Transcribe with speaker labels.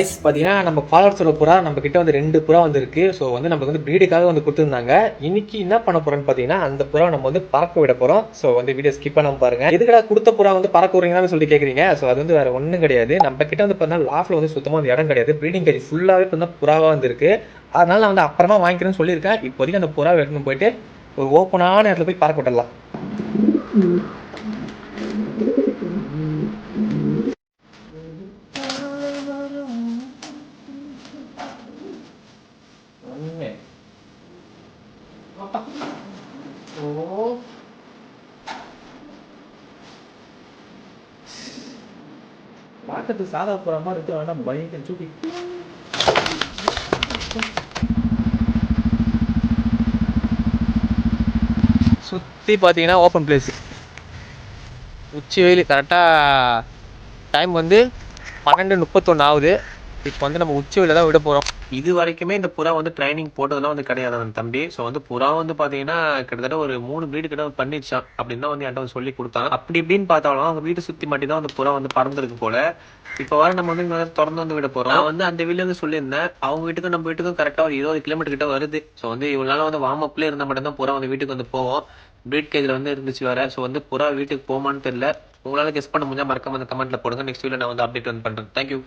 Speaker 1: Guys பார்த்தீங்கன்னா நம்ம ஃபாலோவர்ஸோட புறா நம்ம கிட்ட வந்து ரெண்டு புறா வந்துருக்கு. ஸோ வந்து நமக்கு வந்து ப்ரீடுக்காக வந்து கொடுத்துருந்தாங்க. இன்னைக்கு என்ன பண்ண போறோம்னு பார்த்தீங்கன்னா அந்த புறா நம்ம வந்து பறக்க விட போகிறோம் ஸோ வந்து வீடியோ ஸ்கிப் பண்ண பாருங்க. எதுக்கடா கொடுத்த புறா வந்து பறக்க விடுறீங்கன்னு சொல்லி கேட்குறீங்க ஸோ அது வந்து வேற ஒன்றும் கிடையாது. நம்ம கிட்ட வந்து பார்த்தீங்கன்னா லாஃப்ல வந்து சுத்தமாக வந்து இடம் கிடையாது. ப்ரீடிங் கேஜ் ஃபுல்லாகவே பார்த்தீங்கன்னா புறாவாக வந்துருக்கு. அதனால நான் வந்து அப்புறமா வாங்கிக்கிறேன்னு சொல்லியிருக்கேன். இப்போதைக்கு அந்த புறாவை எடுத்துன்னு போயிட்டு ஒரு ஓப்பனான இடத்துல போய் பறக்க விடலாம் ஓ. பார்க்கறதுக்கு சாதா போகிற மாதிரி இருக்கு? ஆனால் பயங்கர சூப்பி. சுற்றி பார்த்தீங்கன்னா ஓப்பன் பிளேஸ் உச்சி வெயில் கரெக்டாக டைம் வந்து பன்னெண்டு முப்பத்தொன்று ஆகுது. இப்போ வந்து நம்ம உச்சி தான் விட போகிறோம் இது வரைக்குமே இந்த புறா வந்து ட்ரைனிங் போட்டதெல்லாம் வந்து கிடையாது அந்த தம்பி. ஸோ வந்து புறா வந்து பார்த்தீங்கன்னா கிட்டத்தட்ட ஒரு மூணு ப்ரீடு கிட்ட பண்ணிடுச்சான் அப்படின்னு தான் வந்து என்கிட்ட வந்து சொல்லி கொடுத்தாங்க அப்படி இப்படின்னு பார்த்தாலும் அவங்க வீட்டை சுற்றி மட்டும் தான் அந்த புறா வந்து பறந்துருக்கு போல. இப்போ வர நம்ம வந்து திறந்து வந்து விட போகிறோம் நான் வந்து அந்த வீட்ல வந்து சொல்லியிருந்தேன். அவங்க வீட்டுக்கும் நம்ம வீட்டுக்கும் கரெக்டாக ஒரு இருபது கிலோமீட்டர் கிட்ட வருது. ஸோ வந்து இவ்வளோ நாள் வந்து வார்ம் அப்லேயே இருந்தால் மட்டும்தான் புறா வந்து வீட்டுக்கு வந்து போவோம். ப்ரீட் கேஜில் வந்து இருந்துச்சு வேற. ஸோ வந்து புறா வீட்டுக்கு போமான்னு தெரியல. உங்களால் கெஸ் பண்ண முடிஞ்சா மறக்காம அந்த கமெண்ட்ல போடுங்க. நெக்ஸ்ட் வீடியோ நான் வந்து அப்டேட் வந்து பண்ணுறேன் தேங்க்யூ